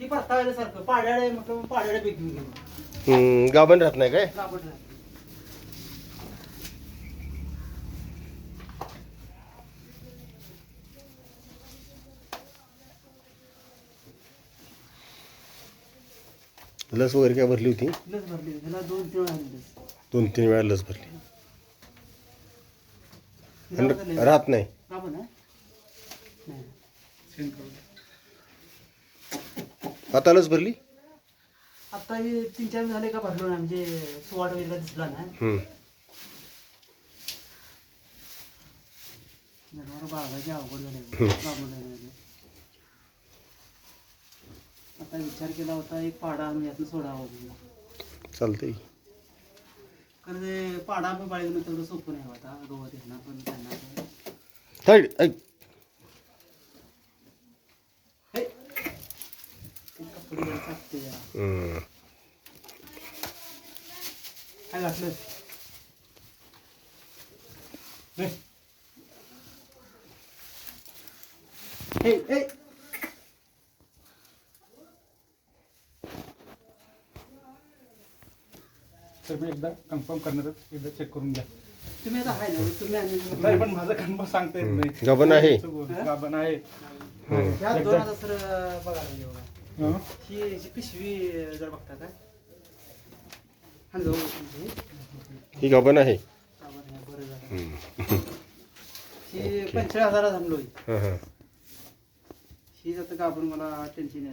ही परतावल्यासारखं पाड्याडे म्हटलं पाड्याडे पीक घेऊन गेलो हम्म, गाभण राहत नाही काय? नाही. लस वगैरे काय भरली होती? लस भरली त्याला दोन तीन वेळा झाली लस. दोन तीन वेळा लस भरली. आणि. राहत? नाही? आता लस भरली आता हे तीन चार झाले का भरलो ना म्हणजे सुवाट वगैरे दिसला ना हम्म. जनावर अवघड झाली. आता विचार केला होता एक पाडा आणून यातनं सोडावा म्हणून. चालतंय कारण ते पाडा पण बाळगणं तेवढं सोपं नाही आता गवत येणार पण त्यांना पण. ऐक ते कपडे जरा चाटते जरा. हम्म. काय घातलं हे. हे, हे. तर मी एकदा कन्फर्म करणारच एकदा चेक करून घ्या तुम्ही आता हाय ना तुम्ही आणि- तरी पण माझं कन्फर्म सांगता येत नाही गाभण आहे गाभण आहे हम्म. ह्या एकदा- दोन हजार सर बघा लागले बघा. हं? जी पिशवी जर बघता हा जाऊ म्हणजे ही आहे बरं झालं. ही पंचेचाळीस हजारात आणलो हां जातं का आपण मला टेन्शन